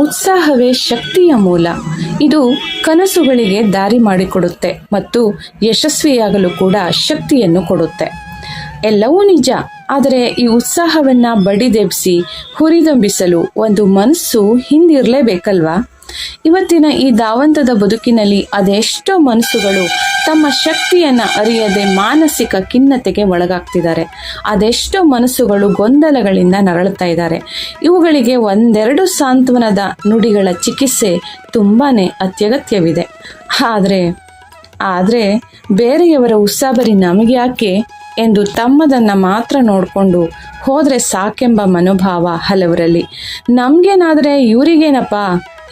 ಉತ್ಸಾಹವೇ ಶಕ್ತಿಯ ಮೂಲ. ಇದು ಕನಸುಗಳಿಗೆ ದಾರಿ ಮಾಡಿಕೊಡುತ್ತೆ ಮತ್ತು ಯಶಸ್ವಿಯಾಗಲು ಕೂಡ ಶಕ್ತಿಯನ್ನು ಕೊಡುತ್ತೆ. ಎಲ್ಲವೂ ನಿಜ, ಆದರೆ ಈ ಉತ್ಸಾಹವನ್ನು ಬಡಿದೆಬ್ಸಿ, ಹುರಿದಂಬಿಸಲು ಒಂದು ಮನಸ್ಸು ಹಿಂದಿರಲೇಬೇಕಲ್ವಾ? ಇವತ್ತಿನ ಈ ದಾವಂತದ ಬದುಕಿನಲ್ಲಿ ಅದೆಷ್ಟೋ ಮನಸ್ಸುಗಳು ತಮ್ಮ ಶಕ್ತಿಯನ್ನು ಅರಿಯದೆ ಮಾನಸಿಕ ಖಿನ್ನತೆಗೆ ಒಳಗಾಗ್ತಿದ್ದಾರೆ. ಅದೆಷ್ಟೋ ಮನಸ್ಸುಗಳು ಗೊಂದಲಗಳಿಂದ ನರಳುತ್ತಾ ಇದ್ದಾರೆ. ಇವುಗಳಿಗೆ ಒಂದೆರಡು ಸಾಂತ್ವನದ ನುಡಿಗಳ ಚಿಕಿತ್ಸೆ ತುಂಬಾ ಅತ್ಯಗತ್ಯವಿದೆ. ಆದರೆ ಆದರೆ ಬೇರೆಯವರ ಉಸಾಬರಿ ನಮಗೆ ಯಾಕೆ ಎಂದು ತಮ್ಮದನ್ನು ಮಾತ್ರ ನೋಡಿಕೊಂಡು ಹೋದರೆ ಸಾಕೆಂಬ ಮನೋಭಾವ ಹಲವರಲ್ಲಿ. ನಮಗೇನಾದರೆ ಇವರಿಗೇನಪ್ಪ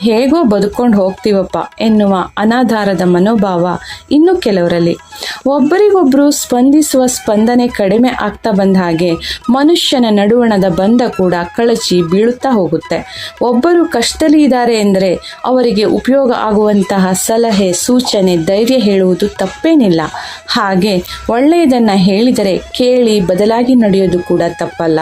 ಹೇಗೋ ಬದುಕೊಂಡು ಹೋಗ್ತೀವಪ್ಪ ಎನ್ನುವ ಅನಾಧಾರದ ಮನೋಭಾವ ಇನ್ನು ಕೆಲವರಲ್ಲಿ. ಒಬ್ಬರಿಗೊಬ್ಬರು ಸ್ಪಂದಿಸುವ ಸ್ಪಂದನೆ ಕಡಿಮೆ ಆಗ್ತಾ ಬಂದ ಹಾಗೆ ಮನುಷ್ಯನ ನಡುವಣದ ಬಂಧ ಕೂಡ ಕಳಚಿ ಬೀಳುತ್ತಾ ಹೋಗುತ್ತೆ. ಒಬ್ಬರು ಕಷ್ಟದಲ್ಲಿ ಇದ್ದಾರೆ ಎಂದರೆ ಅವರಿಗೆ ಉಪಯೋಗ ಆಗುವಂತಹ ಸಲಹೆ, ಸೂಚನೆ, ಧೈರ್ಯ ಹೇಳುವುದು ತಪ್ಪೇನಿಲ್ಲ. ಹಾಗೆ ಒಳ್ಳೆಯದನ್ನು ಹೇಳಿದರೆ ಕೇಳಿ ಬದಲಾಗಿ ನಡೆಯೋದು ಕೂಡ ತಪ್ಪಲ್ಲ.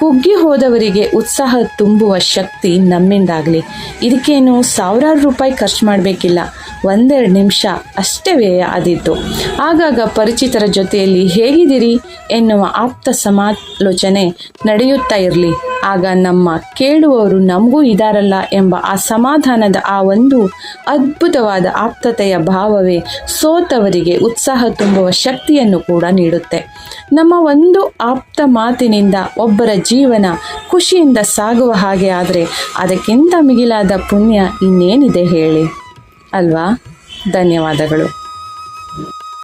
ಕುಗ್ಗಿ ಹೋದವರಿಗೆ ಉತ್ಸಾಹ ತುಂಬುವ ಶಕ್ತಿ ನಮ್ಮಿಂದಾಗಲಿ. ಇದಕ್ಕೇನು ಸಾವಿರಾರು ರೂಪಾಯಿ ಖರ್ಚು ಮಾಡಬೇಕಿಲ್ಲ. ಒಂದೆರಡು ನಿಮಿಷ ಅಷ್ಟೇ ವ್ಯಯ ಆದಿತ್ತು ಆಗಾಗ ಪರಿಚಿತರ ಜೊತೆಯಲ್ಲಿ ಹೇಗಿದ್ದೀರಿ ಎನ್ನುವ ಆಪ್ತ ಸಮಾಲೋಚನೆ ನಡೆಯುತ್ತಾ ಇರಲಿ. ಆಗ ನಮ್ಮ ಕೇಳುವವರು ನಮಗೂ ಇದಾರಲ್ಲ ಎಂಬ ಆ ಸಮಾಧಾನದ ಆ ಒಂದು ಅದ್ಭುತವಾದ ಆಪ್ತತೆಯ ಭಾವವೇ ಸೋತವರಿಗೆ ಉತ್ಸಾಹ ತುಂಬುವ ಶಕ್ತಿಯನ್ನು ಕೂಡ ನೀಡುತ್ತೆ. ನಮ್ಮ ಒಂದು ಆಪ್ತ ಮಾತಿನಿಂದ ಒಬ್ಬರ ಜೀವನ ಖುಷಿಯಿಂದ ಸಾಗುವ ಹಾಗೆ ಆದರೆ ಅದಕ್ಕಿಂತ ಮಿಗಿಲಾದ ಪುಣ್ಯ ಇನ್ನೇನಿದೆ ಹೇಳಿ. ಅಲ್ವಾ? ಧನ್ಯವಾದಗಳು.